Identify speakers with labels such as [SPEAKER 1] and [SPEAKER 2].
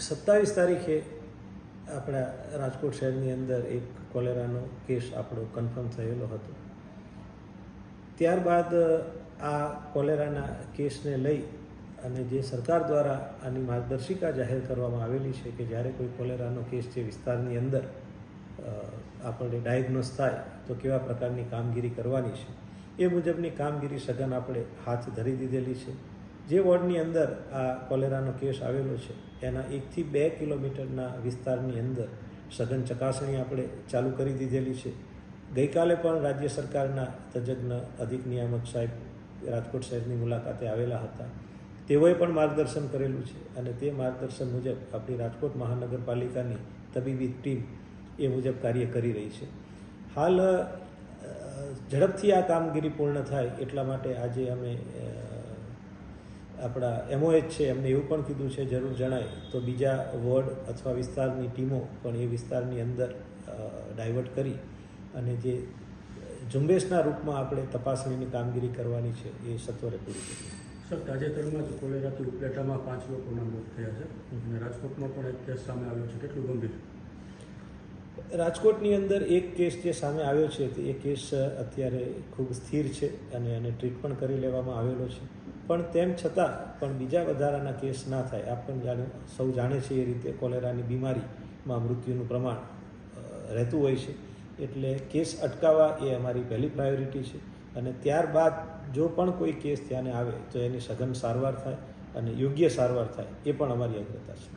[SPEAKER 1] સત્તાવીસ તારીખે આપણા રાજકોટ શહેરની અંદર એક કોલેરાનો કેસ આપણો કન્ફર્મ થયેલો હતો. ત્યારબાદ આ કોલેરાના કેસને લઈ અને જે સરકાર દ્વારા આની માર્ગદર્શિકા જાહેર કરવામાં આવેલી છે કે જ્યારે કોઈ કોલેરાનો કેસ જે વિસ્તારની અંદર આપણે ડાયગ્નોસ થાય, તો કેવા પ્રકારની કામગીરી કરવાની છે, એ મુજબની કામગીરી સઘન આપણે હાથ ધરી દીધેલી છે. જે વોર્ડની અંદર આ કોલેરાનો કેસ આવેલો છે, એના એકથી બે કિલોમીટરના વિસ્તારની અંદર સઘન ચકાસણી આપણે ચાલુ કરી દીધેલી છે. ગઈકાલે પણ રાજ્ય સરકારના તજજ્ઞ અધિક નિયામક સાહેબ રાજકોટ શહેરની મુલાકાતે આવેલા હતા. તેઓએ પણ માર્ગદર્શન કરેલું છે અને તે માર્ગદર્શન મુજબ આપણી રાજકોટ મહાનગરપાલિકાની તબીબી ટીમ એ મુજબ કાર્ય કરી રહી છે. હાલ ઝડપથી આ કામગીરી પૂર્ણ થાય એટલા માટે આજે અમે આપણા એમઓએચ છે એમને એવું પણ કીધું છે જરૂર જણાય. તો બીજા વોર્ડ અથવા વિસ્તારની ટીમો પણ એ વિસ્તારની અંદર ડાયવર્ટ કરી અને જે ઝુંબેશના રૂપમાં આપણે તપાસણીની કામગીરી કરવાની છે એ સત્વરે પૂરી કરી
[SPEAKER 2] સર તાજેતરમાં જ કોલેરાથી ઉપલેટામાં પાંચ લોકોના મોત થયા છે. અને રાજકોટમાં પણ એક કેસ સામે આવ્યો છે. કેટલું ગંભીર?
[SPEAKER 1] રાજકોટની અંદર એક કેસ જે સામે આવ્યો છે તે એ કેસ અત્યારે ખૂબ સ્થિર છે અને એને ટ્રીટ પણ કરી લેવામાં આવેલો છે. પણ તેમ છતાં પણ બીજા વધારાના કેસ ના થાય. આપણ પણ જાણે સૌ જાણે છે એ રીતે કોલેરાની બીમારીમાં મૃત્યુનું પ્રમાણ રહેતું હોય છે. એટલે કેસ અટકાવવા એ અમારી પહેલી પ્રાયોરિટી છે. અને ત્યારબાદ જો પણ કોઈ કેસ ત્યાંને આવે તો એની સઘન સારવાર થાય અને યોગ્ય સારવાર થાય એ પણ અમારી અગ્રતા છે.